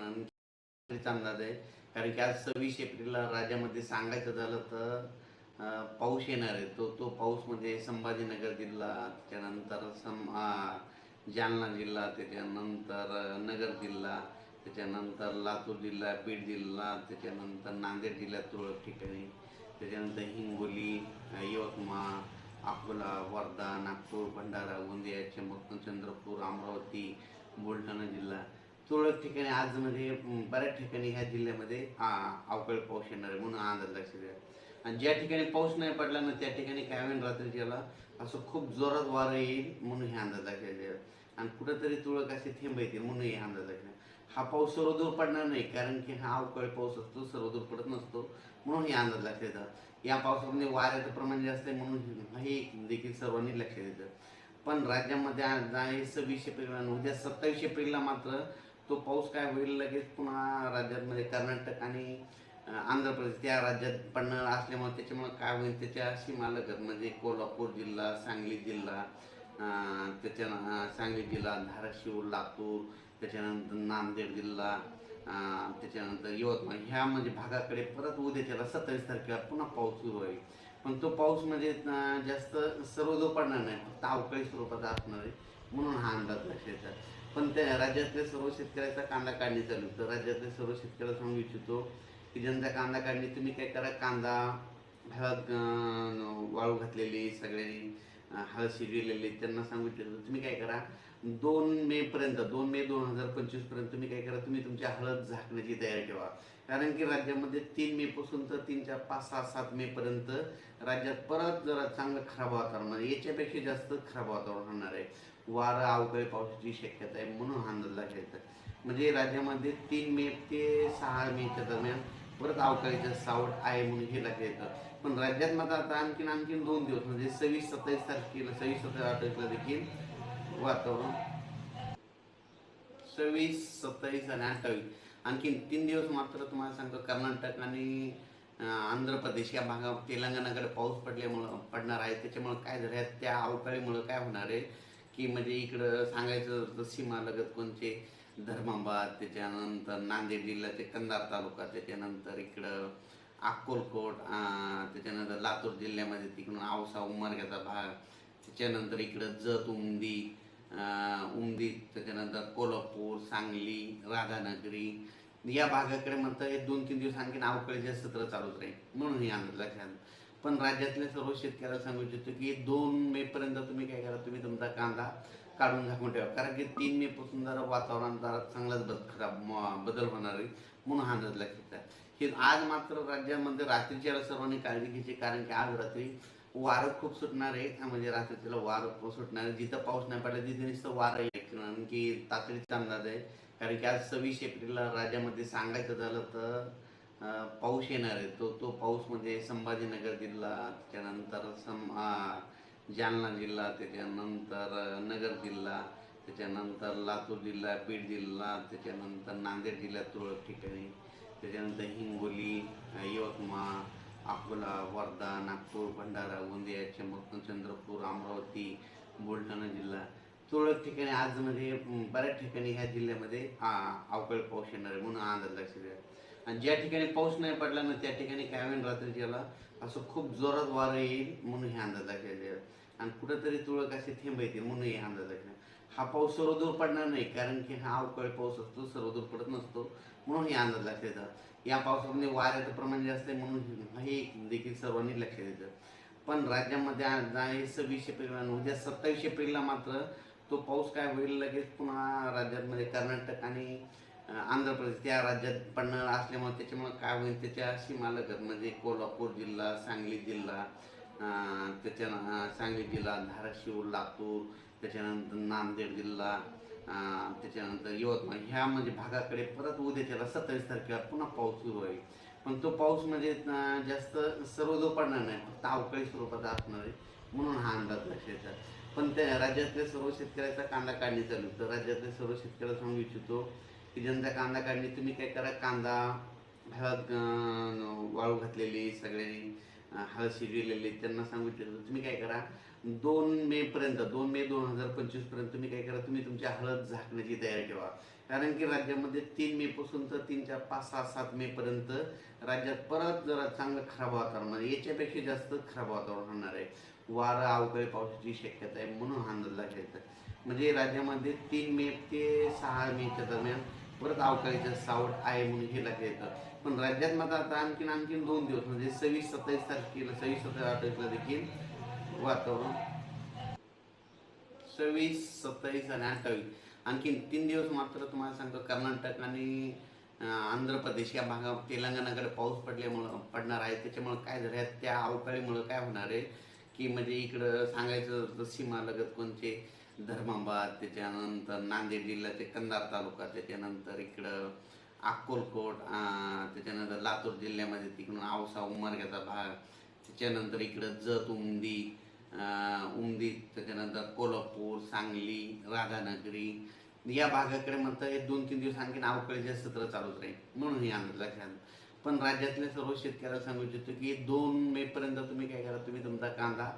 कारण अंदाज आहे. कारण की आज सव्वीस एप्रिलला राज्यामध्ये सांगायचं झालं तर पाऊस येणार आहे. तो तो पाऊस म्हणजे संभाजीनगर जिल्हा त्याच्यानंतर सम जालना जिल्हा त्याच्यानंतर नगर जिल्हा त्याच्यानंतर लातूर जिल्हा बीड जिल्हा त्याच्यानंतर नांदेड जिल्ह्यात तुरळक ठिकाणी त्याच्यानंतर हिंगोली यवतमाळ अकोला वर्धा नागपूर भंडारा गोंदिया चंद्रपूर अमरावती बुलढाणा जिल्हा. तुरळक ठिकाणी आज अं, बऱ्याच ठिकाणी ह्या जिल्ह्यामध्ये आ, अवकाळी पाऊस येणार आहे म्हणून अंदाज लक्षात द्या. आणि ज्या ठिकाणी पाऊस नाही पडला ना त्या ठिकाणी काय होईल रात्रीच्याला? असं खूप जोरात वारं येईल म्हणून हे अंदाज लक्षात द्या. आणि कुठंतरी तुरळक असे थेंब येतील म्हणून हे अंदाज लक्षात. हा पाऊस सर्वदूर पडणार नाही कारण की हा अवकाळी पाऊस असतो सर्वदूर पडत नसतो म्हणून हे अंदाज लक्षात येतात या पावसामध्ये वाऱ्याचं प्रमाण जास्त आहे म्हणून हे देखील सर्वांनी लक्षात येतं पण राज्यामध्ये सव्वीस एप्रिल आणि उद्या सत्तावीस एप्रिलला मात्र तो पाऊस काय होईल लगेच पुन्हा राज्यामध्ये कर्नाटक आणि आंध्र प्रदेश त्या राज्यात पडणार असल्यामुळे त्याच्यामुळे काय होईल त्याच्या सीमालगत म्हणजे कोल्हापूर जिल्हा सांगली जिल्हा त्याच्या सांगली जिल्हा धाराशिव लातूर त्याच्यानंतर नांदेड जिल्हा त्याच्यानंतर यवतमाळ ह्या म्हणजे भागाकडे परत उद्या त्याला सत्तावीस तारखेला पुन्हा पाऊस सुरू होईल. पण तो पाऊस म्हणजे जास्त सर्वजो पडणार नाही फक्त अवकाळी स्वरूपाचा असणार आहे म्हणून हा अंदाज लक्षात येतात पण त्या राज्यातल्या सर्व शेतकऱ्याचा कांदा काढणी चालू. तर राज्यातल्या सर्व शेतकऱ्याला सांगू इच्छितो की ज्यांचा कांदा काढणी तुम्ही काय करा कांदा हळद वाळू घातलेली सगळ्यांनी हळद शिजविलेली त्यांना सांगू इच्छितो तुम्ही काय करा दोन मे पर्यंत दोन मे दोन हजार पंचवीसपर्यंत तुम्ही काय करा तुम्ही तुमच्या हळद झाकण्याची तयारी ठेवा. कारण की राज्यामध्ये तीन मे पासून तर तीन चार पाच सहा सात मे पर्यंत राज्यात परत जरा चांगलं खराब वातावरण म्हणजे याच्यापेक्षा जास्त खराब वातावरण होणार आहे. वारा अवकाळी पावसाची शक्यता आहे म्हणून हा अंदाज लक्षात येतं म्हणजे राज्यामध्ये तीन मे ते सहा मेच्या दरम्यान परत अवकाळीचं सावड आहे म्हणून हे लक्षात येतं. पण राज्यात मात्र आता आणखीन आणखीन दोन दिवस म्हणजे सव्वीस सत्तावीस तारखेला सव्वीस सत्तावीस तारखेला देखील वातावरण सव्वीस सत्तावीस आणि अठ्ठावीस. आणखीन तीन दिवस मात्र तुम्हाला सांगतो कर्नाटक आणि आंध्र प्रदेश या भागात तेलंगणाकडे पाऊस पडल्यामुळं पडणार आहे. त्याच्यामुळं काय झालं आहे त्या अवकाळीमुळं काय होणार आहे? की म्हणजे इकडं सांगायचं तर सीमालगत कोणते धर्माबाद त्याच्यानंतर नांदेड जिल्ह्याचे कंधार तालुका त्याच्यानंतर इकडं अक्कोलकोट त्याच्यानंतर लातूर जिल्ह्यामध्ये तिकडून औसा उमरग्याचा भाग त्याच्यानंतर इकडं जत उमदी उमदी त्याच्यानंतर कोल्हापूर सांगली राधानगरी या भागाकडे म्हणतं हे दोन तीन दिवस आणखी अवकाळीचे सत्र चालूच राहील म्हणून हे अंदाज लक्षात आलं. पण राज्यातल्या सर्व शेतकऱ्याला सांगू इच्छितो की दोन मे पर्यंत तुम्ही काय करा तुम्ही तुमचा कांदा काढून झाकून ठेवा. कारण की तीन मे पासून जरा वातावरण जरा चांगलाच बद खराब बदल होणार आहे. म्हणून हा अंदाज लक्षात हे आज मात्र राज्यामध्ये रात्रीच्या सर्वांनी काळजी घ्यायची कारण की आज रात्री वारं खूप सुटणार आहे. म्हणजे रात्रीला वारं खूप सुटणार आहे. जिथं पाऊस नाही पडला तिथे नुसतं वारं येईल कारण की तातडीचा अंदाज आहे. कारण की आज सव्वीस एप्रिलला राज्यामध्ये सांगायचं झालं तर पाऊस येणार आहे. तो तो पाऊस म्हणजे संभाजीनगर जिल्हा त्याच्यानंतर सम जालना जिल्हा त्याच्यानंतर नगर जिल्हा त्याच्यानंतर लातूर जिल्हा बीड जिल्हा त्याच्यानंतर नांदेड जिल्ह्यात तुरळक ठिकाणी त्याच्यानंतर हिंगोली यवतमाळ अकोला वर्धा नागपूर भंडारा गोंदिया चंबक चंद्रपूर अमरावती बुलढाणा जिल्हा. तुरळक ठिकाणी आज म्हणजे बऱ्याच ठिकाणी ह्या जिल्ह्यामध्ये अवकाळी पाऊस येणार आहे म्हणून अंदाज लक्षात घ्या. आणि ज्या ठिकाणी पाऊस नाही पडला ना त्या ठिकाणी काय होईल रात्रीच्याला? असं खूप जोरात वारं येईल म्हणून हे अंदाज लक्षात आणि कुठंतरी तुळक असे थेंब येतील म्हणून हे अंदाज हा पाऊस सर्वदूर पडणार नाही कारण की हा अवकाळी पाऊस असतो सर्वदूर पडत नसतो म्हणून हे अंदाज लक्षात येतं. या पावसामध्ये वाऱ्याचं प्रमाण जास्त आहे म्हणून हे देखील सर्वांनी लक्षात येतं. पण राज्यामध्ये आहे सव्वीस एप्रिलला उद्या सत्तावीस एप्रिलला मात्र तो पाऊस काय होईल लगेच पुन्हा राज्यामध्ये कर्नाटक आणि आंध्र प्रदेश त्या राज्यात पडणार असल्यामुळे त्याच्यामुळे काय होईल त्याच्या सीमालगत म्हणजे कोल्हापूर जिल्हा सांगली जिल्हा त्याच्या सांगली जिल्हा धाराशिव लातूर त्याच्यानंतर नांदेड जिल्हा त्याच्यानंतर यवतमाळ ह्या म्हणजे भागाकडे परत उद्या त्याला सत्तावीस तारखेला पुन्हा पाऊस सुरू होईल पण तो पाऊस म्हणजे जास्त सर्वजो पडणार नाही फक्त अवकाळी स्वरूपाचा असणार आहे म्हणून हा अंदाज लक्षाचा पण त्या राज्यातल्या सर्व शेतकऱ्याचा कांदा काढणी चालू तर राज्यातल्या सर्व शेतकऱ्याला सांगू इच्छितो की कांदा काढली तुम्ही काय करा कांदा हळद वाळू घातलेली सगळ्यांनी हळद शिजविलेली त्यांना सांगू इच्छितो तुम्ही काय करा दोन मे पर्यंत दोन मे दोन हजार पंचवीसपर्यंत तुम्ही काय करा तुम्ही तुमच्या हळद झाकण्याची तयारी ठेवा. कारण की राज्यामध्ये तीन मे पासून तर तीन चार पाच सहा सात मे पर्यंत राज्यात परत जरा चांगलं खराब वातावरण म्हणजे याच्यापेक्षा जास्त खराब वातावरण होणार आहे. वारं अवकाळी पावसाची शक्यता आहे म्हणून हा अंदाज लागायचा म्हणजे राज्यामध्ये तीन मे ते सहा मेच्या दरम्यान परत अवकाळीच्या सावड आहे म्हणून हे लक्षात येतं पण राज्यात मात्र आता आणखीन आणखीन दोन दिवस म्हणजे सव्वीस सत्तावीस तारखेला सव्वीस सत्तावीस अठ्ठावीसला देखील वातावरण. सव्वीस सत्तावीस आणि अठ्ठावीस. आणखीन तीन दिवस मात्र तुम्हाला सांगतो कर्नाटक आणि आंध्र प्रदेश या भागात तेलंगणाकडे पाऊस पडल्यामुळं पडणार आहे. त्याच्यामुळं काय झालं आहे, त्या अवकाळीमुळं काय होणार आहे? की म्हणजे इकडं सांगायचं सीमा लगत कोणते धर्माबाद त्याच्यानंतर नांदेड जिल्ह्याचे कंधार तालुका त्याच्यानंतर इकडं अक्कोलकोट त्याच्यानंतर लातूर जिल्ह्यामध्ये तिकडून औसा उमरग्याचा भाग त्याच्यानंतर इकडं जत उमदी उमदी त्याच्यानंतर कोल्हापूर सांगली राधानगरी या भागाकडे म्हणतं हे दोन तीन दिवस आणखी अवकाळीचे सत्र चालूच राहील म्हणून हे अंदाज लक्षात. पण राज्यातल्या सर्व शेतकऱ्याला सांगू इच्छितो की दोन मे पर्यंत तुम्ही काय करा तुम्ही तुमचा कांदा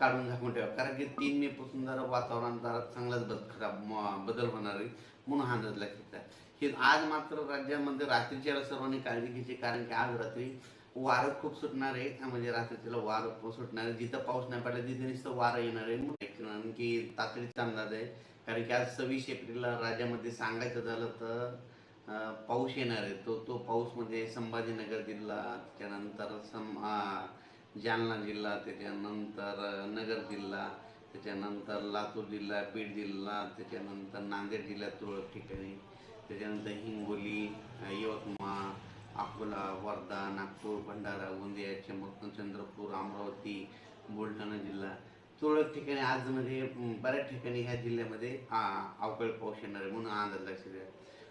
काढून झाकून ठेवा. कारण की तीन मे पासून जरा वातावरण जरा चांगलाच बद खराब बदल होणार आहे. म्हणून हा अंदाज लक्षात हे आज मात्र राज्यामध्ये रात्रीच्या सर्वांनी काळजी घ्यायची. कारण की आज रात्री वारं खूप सुटणार आहे. म्हणजे रात्रीला वारं सुटणार आहे. जिथं पाऊस नाही पडला तिथे नुसतं वारं येणार आहे. कारण की तातडीचा अंदाज आहे. कारण की आज सव्वीस एप्रिलला राज्यामध्ये सांगायचं झालं तर पाऊस येणार आहे. तो तो पाऊस म्हणजे संभाजीनगर जिल्हा त्याच्यानंतर सम जालना जिल्हा त्याच्यानंतर नगर जिल्हा त्याच्यानंतर लातूर जिल्हा बीड जिल्हा त्याच्यानंतर नांदेड जिल्ह्यात तुरळक ठिकाणी त्याच्यानंतर हिंगोली यवतमाळ अकोला वर्धा नागपूर भंडारा गोंदिया चंबक चंद्रपूर अमरावती बुलढाणा जिल्हा. तुरळक ठिकाणी आजमध्ये बऱ्याच ठिकाणी ह्या जिल्ह्यामध्ये आ, अवकाळी पाऊस येणार आहे म्हणून हा अंदाज लक्षात घ्या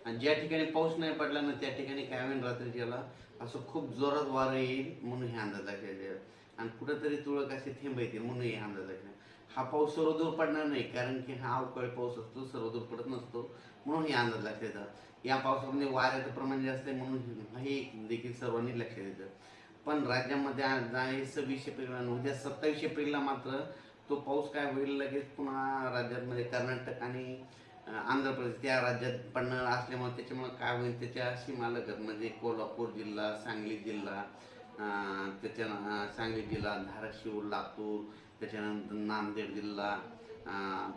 आणि ज्या ठिकाणी पाऊस नाही पडला ना त्या ठिकाणी काय होईल रात्रीच्याला? असं खूप जोरात वारं येईल म्हणून हे अंदाज लक्षात आणि कुठंतरी तुळक असे थेंब येतील म्हणून हे अंदाज लक्षात हा पाऊस सर्वदूर पडणार नाही कारण की हा अवकाळी पाऊस असतो सर्वदूर पडत नसतो म्हणून हे अंदाज लक्षात येतात या पावसामध्ये वाऱ्याचं प्रमाण जास्त आहे म्हणून हे देखील सर्वांनी लक्षात येतं. पण राज्यामध्ये आहे सव्वीस एप्रिलला आणि उद्या सत्तावीस एप्रिलला मात्र तो पाऊस काय होईल लगेच पुन्हा राज्यामध्ये कर्नाटक आणि आंध्र प्रदेश त्या राज्यात पडणार असल्यामुळे त्याच्यामुळे काय होईल? त्याच्या सीमालगत म्हणजे कोल्हापूर जिल्हा सांगली जिल्हा त्याच्या सांगली जिल्हा धाराशिव लातूर त्याच्यानंतर नांदेड जिल्हा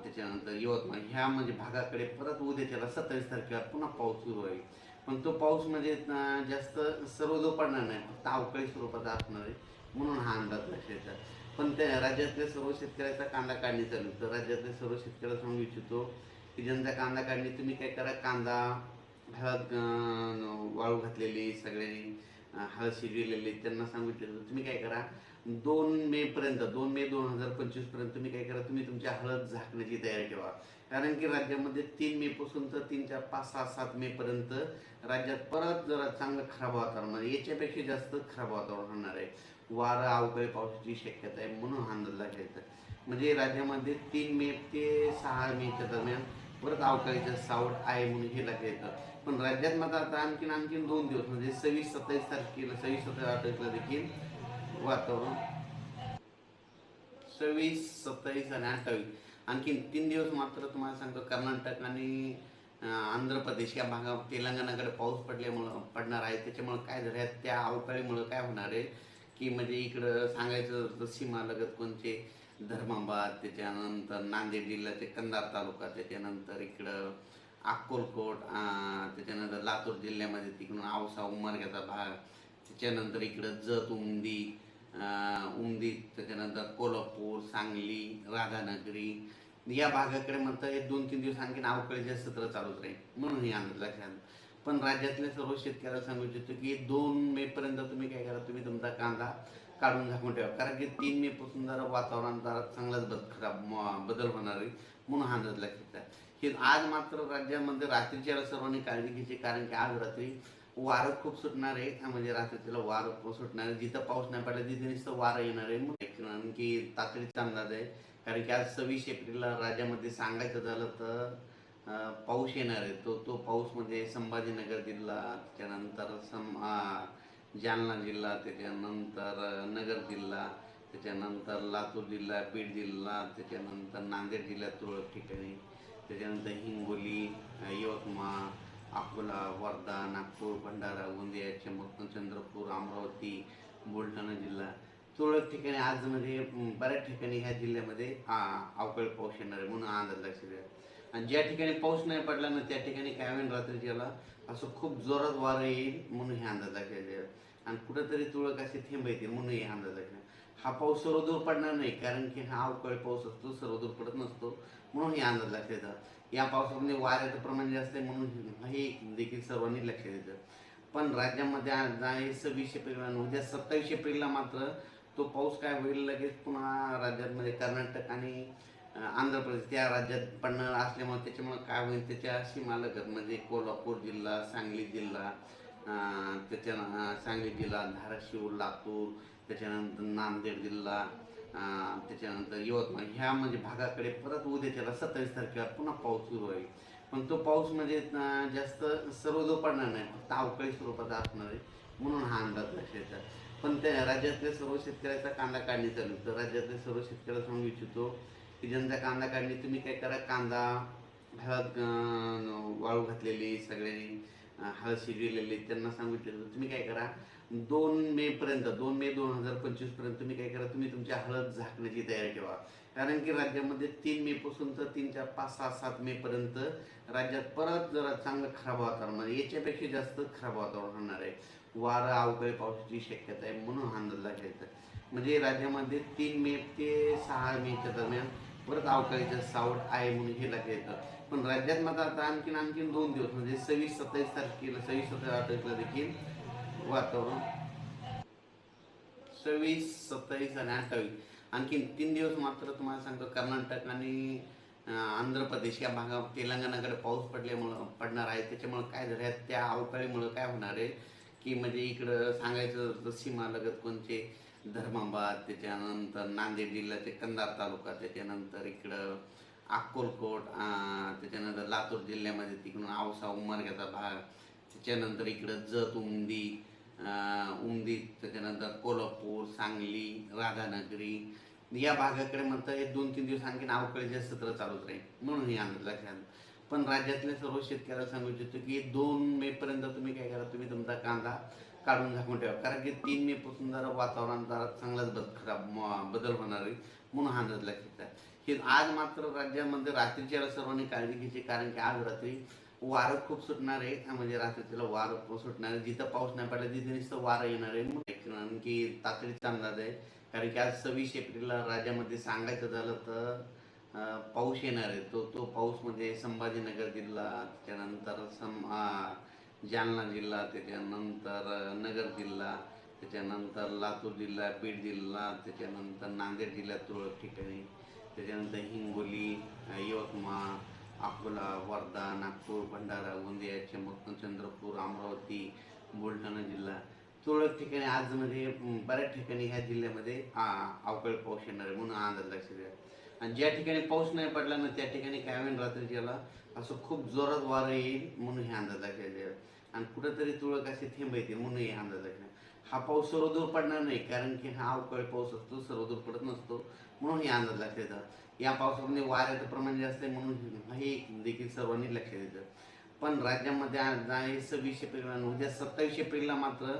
त्याच्यानंतर यवतमाळ ह्या म्हणजे भागाकडे परत उद्या त्याला सत्तावीस तारखेला पुन्हा पाऊस सुरू होईल. पण तो पाऊस म्हणजे जास्त सर्वजो पडणार नाही फक्त अवकाळी स्वरूपाचा असणार आहे म्हणून हा अंदाज लक्षात पण त्या राज्यातल्या सर्व शेतकऱ्याचा कांदा काढणी चालू तर राज्यातल्या सर्व शेतकऱ्याला सांगू इच्छितो की कांदा काढली तुम्ही काय करा कांदा हळद वाळू घातलेली सगळ्यांनी हळद शिजविलेली त्यांना सांगू तुम्ही काय करा दोन मे पर्यंत दोन मे दोन हजार पंचवीसपर्यंत तुम्ही काय करा तुम्ही तुमच्या हळद झाकण्याची तयारी ठेवा. कारण की राज्यामध्ये तीन मे पासून तर तीन चार पाच सहा सात मे पर्यंत राज्यात परत जरा चांगलं खराब वातावरण म्हणजे याच्यापेक्षा जास्त खराब वातावरण होणार आहे. वारा अवकाळी पावसाची शक्यता आहे म्हणून हा अंदाज लागायचा म्हणजे राज्यामध्ये तीन मे ते सहा मेच्या दरम्यान परत अवकाळीचं सावट आहे म्हणून हे लक्षात येतं. पण राज्यात मात्र आता आणखीन आणखीन दोन दिवस म्हणजे सव्वीस सत्तावीस तारखेला सव्वीस सत्तावीस अठ्ठावीसला देखील वातावरण. सव्वीस सत्तावीस आणि अठ्ठावीस. आणखीन तीन दिवस मात्र तुम्हाला सांगतो कर्नाटक आणि आंध्र प्रदेश या भागात तेलंगणाकडे पाऊस पडल्यामुळं पडणार आहे. त्याच्यामुळं काय झालं त्या अवकाळीमुळं काय होणार आहे? की म्हणजे इकडं सांगायचं तर सीमा लगत धर्माबाद त्याच्यानंतर नांदेड जिल्ह्याचे कंधार तालुका त्याच्यानंतर इकडं अक्कोलकोट त्याच्यानंतर लातूर जिल्ह्यामध्ये तिकडून औसा उमरग्याचा भाग त्याच्यानंतर इकडं जत उमदी उमदी त्याच्यानंतर कोल्हापूर सांगली राधानगरी या भागाकडे म्हणतं हे दोन तीन दिवस आणखी अवकाळीचे सत्र चालूच राहील म्हणून हे अंदाज लक्षात आलं. पण राज्यातल्या सर्व शेतकऱ्याला सांगू इच्छितो की दोन मे पर्यंत तुम्ही काय करा तुम्ही तुमचा कांदा काढून झाकून ठेवा. कारण की तीन मे पासून जरा वातावरण जरा चांगलाच बद खराब बदल होणार आहे. म्हणून हा अंदाज लक्षात हे आज मात्र राज्यामध्ये रात्रीच्या सर्वांनी काळजी घ्यायची कारण की आज रात्री वारं खूप सुटणार आहे. म्हणजे रात्रीला वारं खूप सुटणार आहे. जिथं पाऊस नाही पडला तिथे नुसतं वारं येणार आहे कारण की तातडीचा अंदाज आहे. कारण की आज सव्वीस एप्रिलला राज्यामध्ये सांगायचं झालं तर पाऊस येणार आहे. तो तो पाऊस म्हणजे संभाजीनगर जिल्हा त्याच्यानंतर सम जालना जिल्हा त्याच्यानंतर नगर जिल्हा त्याच्यानंतर लातूर जिल्हा बीड जिल्हा त्याच्यानंतर नांदेड जिल्ह्यात तुरळक ठिकाणी त्याच्यानंतर हिंगोली यवतमाळ अकोला वर्धा नागपूर भंडारा गोंदिया चंद्रपूर चंद्रपूर अमरावती बुलढाणा जिल्हा. तुरळक ठिकाणी आज म्हणजे बऱ्याच ठिकाणी ह्या जिल्ह्यामध्ये अवकाळी पाऊस येणार आहे म्हणून हा अंदाज लक्षात घ्या. आणि ज्या ठिकाणी पाऊस नाही पडला ना त्या ठिकाणी काय होईल रात्रीच्याला? असं खूप जोरात वारं येईल म्हणून हे अंदाज लक्षात आणि कुठंतरी तुळक असे थेंब येतील म्हणून हे अंदाज लक्षात हा पाऊस सर्वदूर पडणार नाही कारण की हा अवकाळी पाऊस असतो सर्वदूर पडत नसतो म्हणून हे अंदाज लक्षात येतात या पावसामध्ये वाऱ्याचं प्रमाण जास्त आहे म्हणून हे देखील सर्वांनी लक्षात येतं. पण राज्यामध्ये आज सव्वीस एप्रिल आणि उद्या सत्तावीस एप्रिलला मात्र तो पाऊस काय होईल लगेच पुन्हा राज्यामध्ये कर्नाटक आणि आंध्र प्रदेश त्या राज्यात पडणार असल्यामुळे त्याच्यामुळं काय होईल? त्याच्या सीमालगत म्हणजे कोल्हापूर जिल्हा सांगली जिल्हा त्याच्या सांगली जिल्हा धाराशिव लातूर त्याच्यानंतर नांदेड जिल्हा त्याच्यानंतर यवतमाळ ह्या म्हणजे भागाकडे परत उद्याच्याला सत्तावीस तारखेला पुन्हा पाऊस सुरू होईल पण तो पाऊस म्हणजे जास्त सर्वजो पडणार नाही फक्त अवकाळी स्वरूपाचा असणार आहे म्हणून हा अंदाज लक्षात येतात पण त्या राज्यातल्या सर्व शेतकऱ्याचा कांदा काढणी चालू तर राज्यातल्या सर्व शेतकऱ्याला सांगू इच्छितो की कांदा काढली तुम्ही काय करा कांदा हळद वाळू घातलेली सगळ्यांनी हळद शिजविलेली त्यांना सांगू तुम्ही काय करा दोन मे पर्यंत दोन मे दोन हजार पंचवीसपर्यंत तुम्ही काय करा तुम्ही तुमच्या हळद झाकण्याची तयारी ठेवा. कारण की राज्यामध्ये तीन मे पासून तर तीन चार पाच सहा सात मे पर्यंत राज्यात परत जरा चांगलं खराब वातावरण म्हणजे याच्यापेक्षा जास्त खराब वातावरण होणार आहे. वारा अवकाळी पावसाची शक्यता आहे म्हणून हा अंदाज लागायचा म्हणजे राज्यामध्ये तीन मे ते सहा मेच्या दरम्यान परत अवकाळीचं सावट आहे म्हणून हे लक्षात येतं. पण राज्यात मात्र आता आणखीन आणखीन दोन दिवस म्हणजे सव्वीस सत्तावीस तारखेला सव्वीस सत्तावीस तारखेला देखील वातावरण सव्वीस सत्तावीस आणि अठ्ठावीस. आणखीन तीन दिवस मात्र तुम्हाला सांगतो कर्नाटक आणि आंध्र प्रदेश या भागात तेलंगणाकडे पाऊस पडल्यामुळं पडणार आहे. त्याच्यामुळं काय झालं आहे, त्या अवकाळीमुळं काय होणार आहे? की म्हणजे इकडं सांगायचं सीमा सीमालगत कोणते धर्माबाद त्याच्यानंतर नांदेड जिल्ह्याचे कंधार तालुका त्याच्यानंतर इकडं अक्कोलकोट त्याच्यानंतर लातूर जिल्ह्यामध्ये तिकडून आवसा उमरग्याचा भाग त्याच्यानंतर इकडं जत उमदी उमदी त्याच्यानंतर कोल्हापूर सांगली राधानगरी या भागाकडे म्हणतं हे दोन तीन दिवस आणखी अवकाळीचे सत्र चालूच राहील म्हणून हे आणलं लक्षात. पण राज्यातल्या सर्व शेतकऱ्याला सांगू इच्छितो की दोन मे पर्यंत तुम्ही काय करा तुम्ही तुमचा कांदा काढून झाकून ठेवा. कारण की तीन मे पासून जरा वातावरण जरा चांगलाच बद खराब बदल होणार आहे. म्हणून हा नज लक्षात आहे. हे आज मात्र राज्यामध्ये रात्रीच्या सर्वांनी काळजी घ्यायची कारण की आज रात्री वारं खूप सुटणार आहे. म्हणजे रात्रीला वारं सुटणार आहे. जिथं पाऊस नाही पडला तिथे नुसतं वारं येणार आहे. म्हणून की तातडीचा अंदाज आहे. कारण की आज सव्वीस एप्रिलला राज्यामध्ये सांगायचं झालं तर पाऊस येणार आहे. तो तो पाऊस म्हणजे संभाजीनगर जिल्हा त्याच्यानंतर सम जालना जिल्हा त्याच्यानंतर नगर जिल्हा त्याच्यानंतर लातूर जिल्हा बीड जिल्हा त्याच्यानंतर नांदेड जिल्ह्यात तुरळक ठिकाणी त्याच्यानंतर हिंगोली यवतमाळ अकोला वर्धा नागपूर भंडारा गोंदिया चंबक चंद्रपूर अमरावती बुलढाणा जिल्हा. तुरळक ठिकाणी आजमध्ये बऱ्याच ठिकाणी ह्या जिल्ह्यामध्ये आ, अवकाळी पाऊस येणार आहे म्हणून अंदाज लक्षात घ्या आणि ज्या ठिकाणी पाऊस नाही पडला ना त्या ठिकाणी काय होईल रात्रीच्याला असं खूप जोरात वारं येईल म्हणून हे अंदाज लक्षात घ्या आणि कुठंतरी तुळक असे थेंब येतील म्हणून हे अंदाज लक्षात हा पाऊस सर्वदूर पडणार नाही कारण की हा अवकाळी पाऊस असतो सर्वदूर पडत नसतो म्हणून हे अंदाज लक्षात येतात या पावसामध्ये वाऱ्याचं प्रमाण जास्त आहे म्हणून हे देखील सर्वांनी लक्षात येतं पण राज्यामध्ये आज आहे सव्वीस एप्रिल म्हणजे उद्या सत्तावीस एप्रिलला मात्र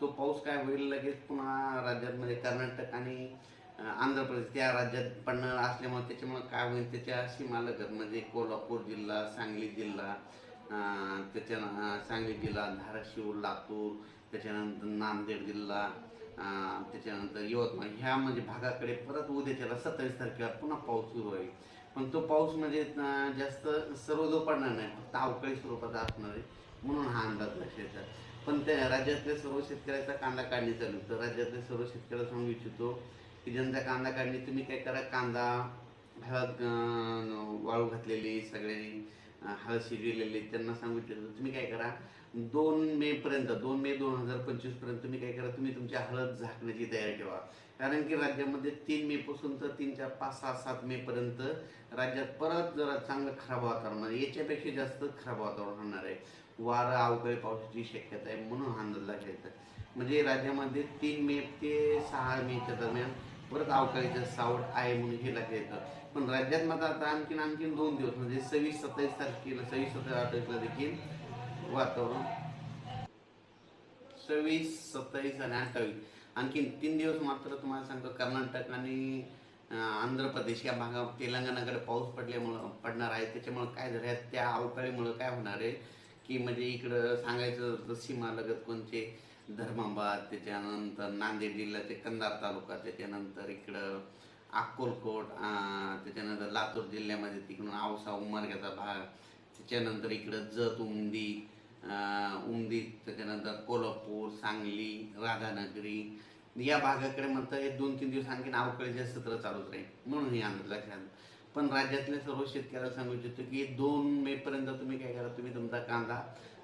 तो पाऊस काय होईल लगेच पुन्हा राज्यामध्ये कर्नाटक आणि आंध्र प्रदेश त्या राज्यात पडणार असल्यामुळे त्याच्यामुळे काय होईल त्याच्या सीमालगत म्हणजे कोल्हापूर जिल्हा सांगली जिल्हा त्याच्यानं त्याच्या सांगली जिल्हा धाराशिव लातूर त्याच्यानंतर नांदेड जिल्हा त्याच्यानंतर यवतमाळ ह्या म्हणजे भागाकडे परत उद्याच्याला सत्तावीस तारखेला पुन्हा पाऊस सुरू होईल पण तो पाऊस म्हणजे जास्त सर्वजो पडणार नाही फक्त अवकाळी स्वरूपाचा असणार आहे म्हणून हा अंदाज लक्षाचा पण त्या राज्यातल्या सर्व शेतकऱ्याचा कांदा काढणी चालू तर राज्यातल्या सर्व शेतकऱ्याला सांगू इच्छितो की ज्यांचा कांदा काढणी तुम्ही काय करा कांदा हळद वाळू घातलेली सगळ्यांनी हळशी हळद शिजविलेली त्यांना सांगू तुम्ही काय करा दोन मे पर्यंत दोन मे दोन हजार पंचवीसपर्यंत तुम्ही काय करा तुम्ही तुमच्या हळद झाकण्याची तयारी ठेवा. कारण की राज्यामध्ये तीन मे पासून तर तीन चार पाच सहा सात मे पर्यंत राज्यात परत जरा चांगलं खराब वातावरण म्हणजे याच्यापेक्षा जास्त खराब वातावरण होणार आहे. वारा अवकाळी पावसाची शक्यता आहे म्हणून हा अंदाज लागायचा म्हणजे राज्यामध्ये तीन मे ते सहा मेच्या दरम्यान परत अवकाळीचं सावड आहे म्हणून हे लक्षात येतं. पण राज्यात मात्र आता आणखीन आणखीन दोन दिवस म्हणजे सव्वीस सत्तावीस तारखेला सव्वीस सत्तावीस तारखेला देखील वातावरण. सव्वीस सत्तावीस आणि अठ्ठावीस. आणखीन तीन दिवस मात्र तुम्हाला सांगतो कर्नाटक आणि आंध्र प्रदेश या भागात तेलंगणाकडे पाऊस पडल्यामुळं पडणार आहे. त्याच्यामुळं काय झालं आहे त्या अवकाळीमुळं काय होणार आहे? की म्हणजे इकडं सांगायचं सीमा लगत कोणते धर्माबाद त्याच्यानंतर नांदेड जिल्ह्याचे कंधार तालुका त्याच्यानंतर इकडं अक्कोलकोट त्याच्यानंतर लातूर जिल्ह्यामध्ये तिकडून औसा उमरग्याचा भाग त्याच्यानंतर इकडं जत उमदी उमदी त्याच्यानंतर कोल्हापूर सांगली राधानगरी या भागाकडे म्हणतं हे दोन तीन दिवस आणखीन अवकाळीचे सत्र चालूच राहील म्हणून हे अंदाज लक्षात. पण राज्यातल्या सर्व शेतकऱ्याला सांगू इच्छितो की दोन मे पर्यंत तुम्ही काय करा तुम्ही तुमचा कांदा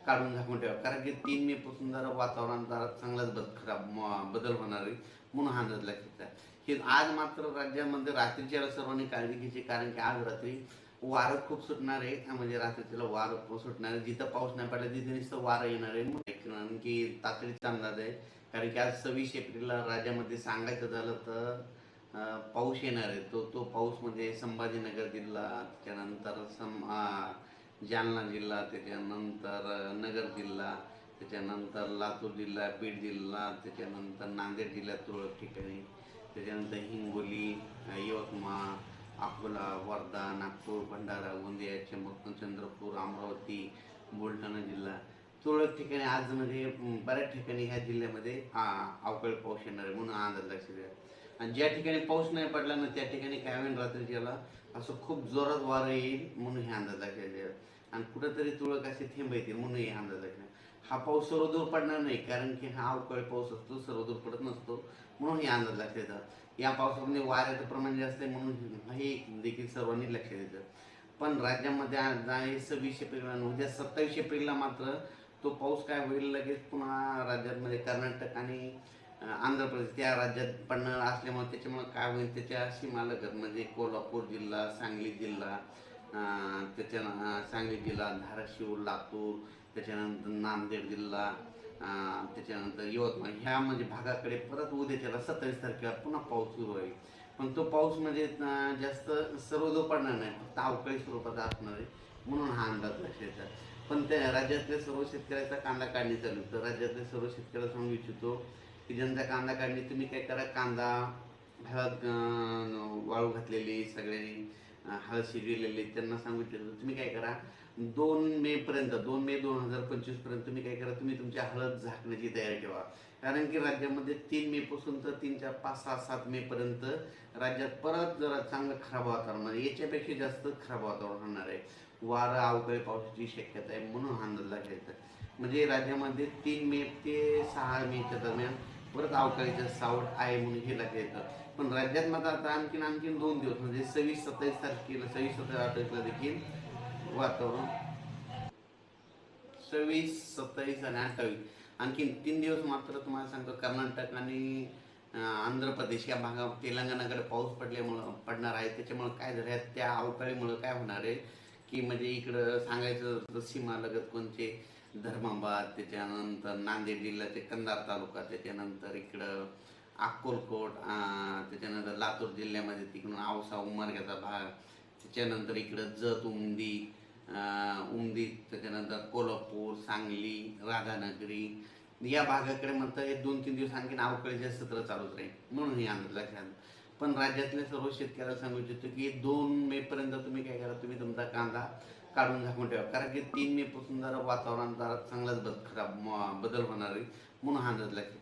काढून झाकून ठेवा. कारण की तीन मे पासून जरा वातावरण जरा चांगलाच बद खराब बदल होणार आहे. म्हणून हा अंदाज लक्षात आहे. हे आज मात्र राज्यामध्ये रात्रीच्या सर्वांनी काळजी घ्यायची. कारण की आज रात्री वारं खूप सुटणार आहे. म्हणजे रात्रीच्याला वारं सुटणार आहे. जिथं पाऊस नाही पडला तिथे नुसतं वारं येणार आहे. कारण की तातडीचा अंदाज आहे. कारण की आज सव्वीस एप्रिलला राज्यामध्ये सांगायचं झालं तर पाऊस येणार आहे. तो तो पाऊस म्हणजे संभाजीनगर जिल्हा त्याच्यानंतर सम जालना जिल्हा त्याच्यानंतर नगर जिल्हा त्याच्यानंतर लातूर जिल्हा बीड जिल्हा त्याच्यानंतर नांदेड जिल्ह्यात तुरळक ठिकाणी त्याच्यानंतर हिंगोली यवतमाळ अकोला वर्धा नागपूर भंडारा गोंदिया चंबक चंद्रपूर अमरावती बुलढाणा जिल्हा. तुरळक ठिकाणी आज म्हणजे बऱ्याच ठिकाणी ह्या जिल्ह्यामध्ये आ, अवकाळी पाऊस येणार आहे म्हणून हा अंदाज लक्षात द्या आणि ज्या ठिकाणी पाऊस नाही पडला ना त्या ठिकाणी काय होईल रात्रीच्याला असं खूप जोरात वारं येईल म्हणून हे अंदाज लक्षात द्या आणि कुठंतरी तुळक असे थेंब येतील म्हणून हे अंदाज लक्षात हा पाऊस सर्वदूर पडणार नाही कारण की हा अवकाळी पाऊस असतो सर्वदूर पडत नसतो म्हणून हे अंदाज लक्षात येतात या पावसामध्ये वाऱ्याचं प्रमाण जास्त आहे म्हणून हे देखील सर्वांनी लक्षात येतं पण राज्यामध्ये आहे सव्वीस एप्रिलला उद्या सत्तावीस एप्रिलला मात्र तो पाऊस काय होईल लगेच पुन्हा राज्यामध्ये कर्नाटक आणि आंध्र प्रदेश त्या राज्यात पडणार असल्यामुळे त्याच्यामुळे काय होईल त्याच्या सीमालगत म्हणजे कोल्हापूर जिल्हा सांगली जिल्हा त्याच्यानं त्याच्या सांगली जिल्हा धाराशिव लातूर त्याच्यानंतर नांदेड जिल्हा त्याच्यानंतर यवतमाळ ह्या म्हणजे भागाकडे परत उद्या त्याला सत्तावीस तारखेला पुन्हा पाऊस सुरू होईल पण तो पाऊस म्हणजे जास्त सर्वदूर पडणार नाही फक्त अवकाळी स्वरूपाचा असणार आहे म्हणून हा अंदाज लक्षाचा पण त्या राज्यातल्या सर्व शेतकऱ्याचा कांदा काढणी चालू तर राज्यातल्या सर्व शेतकऱ्याला सांगू इच्छितो की ज्यांचा कांदा काढणी तुम्ही काय करा कांदा घरात वाळू घातलेली सगळ्यांनी हळद शिजविलेली त्यांना सांगू तुम्ही काय करा दोन मे पर्यंत दोन मे दोन हजार पंचवीसपर्यंत तुम्ही काय करा तुम्ही तुमच्या हळद झाकण्याची तयारी ठेवा. कारण की राज्यामध्ये तीन मे पासून तर तीन चार पाच सहा सात मे पर्यंत राज्यात परत जरा चांगलं खराब वातावरण म्हणजे याच्यापेक्षा जास्त खराब वातावरण होणार आहे. वारा अवकाळी पावसाची शक्यता आहे म्हणून हा अंदाज लागायचा म्हणजे राज्यामध्ये तीन मे ते सहा मेच्या दरम्यान परत अवकाळीचं सावट आहे म्हणून हे लक्षात येतं. पण राज्यात मात्र आता आणखीन आणखीन दोन दिवस म्हणजे सव्वीस सत्तावीस तारखेला सव्वीस सत्तावीस अठ्ठावीसला देखील वातावरण. सव्वीस सत्तावीस आणि अठ्ठावीस. आणखीन तीन दिवस मात्र तुम्हाला सांगतो कर्नाटक आणि आंध्र प्रदेश या भागात तेलंगणाकडे पाऊस पडल्यामुळं पडणार आहे. त्याच्यामुळं काय झालं आहे त्या अवकाळीमुळं काय होणार आहे? की म्हणजे इकडं सांगायचं सीमा लगत कोणते धर्माबाद त्याच्यानंतर नांदेड जिल्ह्याचे कंधार तालुका त्याच्यानंतर इकडं अक्कलकोट त्याच्यानंतर लातूर जिल्ह्यामध्ये तिकडून औसा उमरग्याचा भाग त्याच्यानंतर इकडं जत उमदी उमदी त्याच्यानंतर कोल्हापूर सांगली राधानगरी या भागाकडे म्हणतं हे दोन तीन दिवस आणखी अवकाळीचे सत्र चालूच राहील. म्हणून हे अंदाज लक्षात. पण राज्यातल्या सर्व शेतकऱ्याला सांगू इच्छितो की दोन मे पर्यंत तुम्ही काय करा तुम्ही तुमचा कांदा काढून झाकून ठेवा. कारण की तीन मे पासून जरा वातावरण जरा चांगलाच बद खराब बदल होणार आहे. म्हणून हा अंदाज लक्षात